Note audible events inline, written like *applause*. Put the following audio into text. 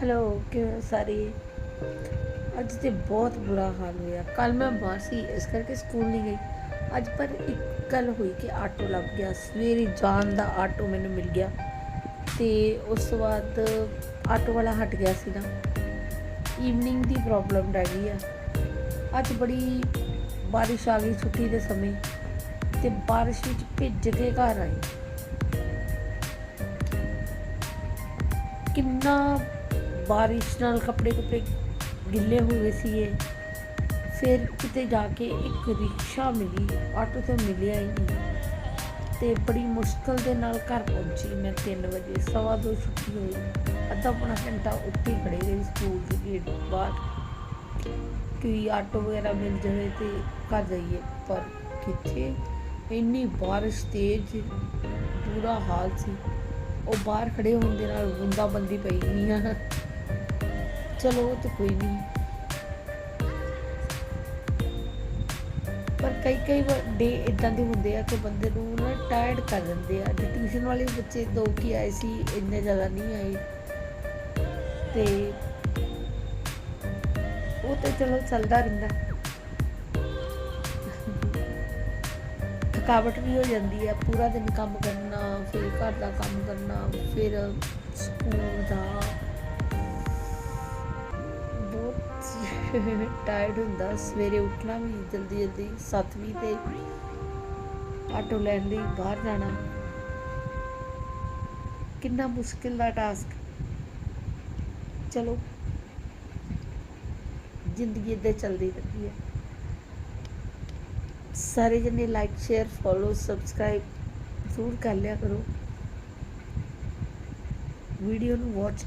Hello ਕਿਵੇਂ ਸਾਰੇ? ਅੱਜ ਤੇ ਬਹੁਤ ਬੁਰਾ ਹਾਲ ਹੋਇਆ। ਕੱਲ ਮੈਂ ਬਾਹਰ ਸੀ ਇਸ ਕਰਕੇ ਸਕੂਲ ਨਹੀਂ ਗਈ। ਅੱਜ ਪਰ ਇੱਕ ਗੱਲ ਹੋਈ ਕਿ ਆਟੋ ਲੱਭ ਗਿਆ। ਸਵੇਰੇ ਜਾਣ ਦਾ ਆਟੋ ਮੈਨੂੰ ਮਿਲ ਗਿਆ ਤੇ ਉਸ ਤੋਂ ਬਾਅਦ ਆਟੋ ਵਾਲਾ ਹਟ ਗਿਆ ਸੀ ਨਾ। ਈਵਨਿੰਗ ਦੀ ਪ੍ਰੋਬਲਮ ਰਹਿ ਗਈ ਆ। ਅੱਜ ਬੜੀ ਬਾਰਿਸ਼ ਆ ਗਈ ਛੁੱਟੀ ਦੇ ਸਮੇਂ ਤੇ ਬਾਰਿਸ਼ ਵਿੱਚ ਭਿੱਜ ਕੇ ਘਰ ਆਈ। ਕਿੰਨਾ ਬਾਰਿਸ਼ ਨਾਲ ਕੱਪੜੇ ਕੱਪੜੇ ਗਿੱਲੇ ਹੋਏ ਸੀਗੇ। ਫਿਰ ਕਿਤੇ ਜਾ ਕੇ ਇੱਕ ਰਿਕਸ਼ਾ ਮਿਲੀ, ਆਟੋ ਤੇ ਮਿਲਿਆ ਹੀ ਨਹੀਂ। ਤੇ ਬੜੀ ਮੁਸ਼ਕਲ ਦੇ ਨਾਲ ਘਰ ਪਹੁੰਚੀ ਮੈਂ 3 ਵਜੇ, ਸਵਾ ਦੋ ਛੁੱਟੀ ਹੋਈ। ਅੱਧਾ ਪੌਣਾ ਘੰਟਾ ਉੱਥੇ ਹੀ ਖੜੇ ਰਹੇ ਸਕੂਲ ਦੇ ਗੇਟ ਬਾਹਰ। ਕਿ ਆਟੋ ਵਗੈਰਾ ਮਿਲ ਜਾਵੇ ਤੇ ਘਰ ਜਾਈਏ। ਪਰ ਕਿੱਥੇ? ਇੰਨੀ ਬਾਰਿਸ਼ ਤੇਜ਼, ਬੁਰਾ ਹਾਲ ਸੀ। ਉਹ ਬਾਹਰ ਖੜੇ ਹੋਣ ਦੇ ਨਾਲ ਬੁੰਦਾ ਬੰਦੀ ਪਈ ਗਈਆਂ ਚਲੋ ਉਹ ਤੇ ਕੋਈ ਨਹੀਂ। ਪਰ ਕਈ ਕਈ ਡੇ ਇਦਾਂ ਦੇ ਹੁੰਦੇ ਆ ਕਿ ਬੰਦੇ ਨੂੰ ਨਾ ਟਾਇਰਡ ਕਰ ਦਿੰਦੇ ਆ। ਟਿਊਸ਼ਨ ਵਾਲੇ ਬੱਚੇ ਦੋ ਕੀ ਆਏ ਸੀ, ਇੰਨੇ ਜ਼ਿਆਦਾ ਨਹੀਂ ਆਏ। ਤੇ ਉਹ ਤੇ ਚਲੋ ਚੱਲਦਾ ਰਹਿੰਦਾ। ਥਕਾਵਟ ਵੀ ਹੋ ਜਾਂਦੀ ਹੈ ਪੂਰਾ ਦਿਨ ਕੰਮ ਕਰਨਾ, ਫਿਰ ਘਰ ਦਾ ਕੰਮ ਕਰਨਾ, ਫਿਰ ਸਕੂਲ ਦਾ *laughs* ਟਾਇਰਡ ਹੁੰਦਾ, ਸਵੇਰੇ ਉੱਠਣਾ ਵੀ ਜਲਦੀ ਜਲਦੀ 7ਵੀਂ ਤੇ ਆਟੋ ਲੈਣ ਲਈ ਬਾਹਰ ਜਾਣਾ। ਕਿੰਨਾ ਮੁਸ਼ਕਿਲ ਦਾ ਟਾਸਕ ਚਲੋ, ਜ਼ਿੰਦਗੀ ਇੱਦਾਂ ਚੱਲਦੀ ਰਹਿੰਦੀ ਹੈ। ਸਾਰੇ ਜਣੇ ਲਾਈਕ ਸ਼ੇਅਰ ਫੋਲੋ ਸਬਸਕ੍ਰਾਈਬ ਜ਼ਰੂਰ ਕਰ ਲਿਆ ਕਰੋ। ਵੀਡੀਓ ਨੂੰ ਵਾਚ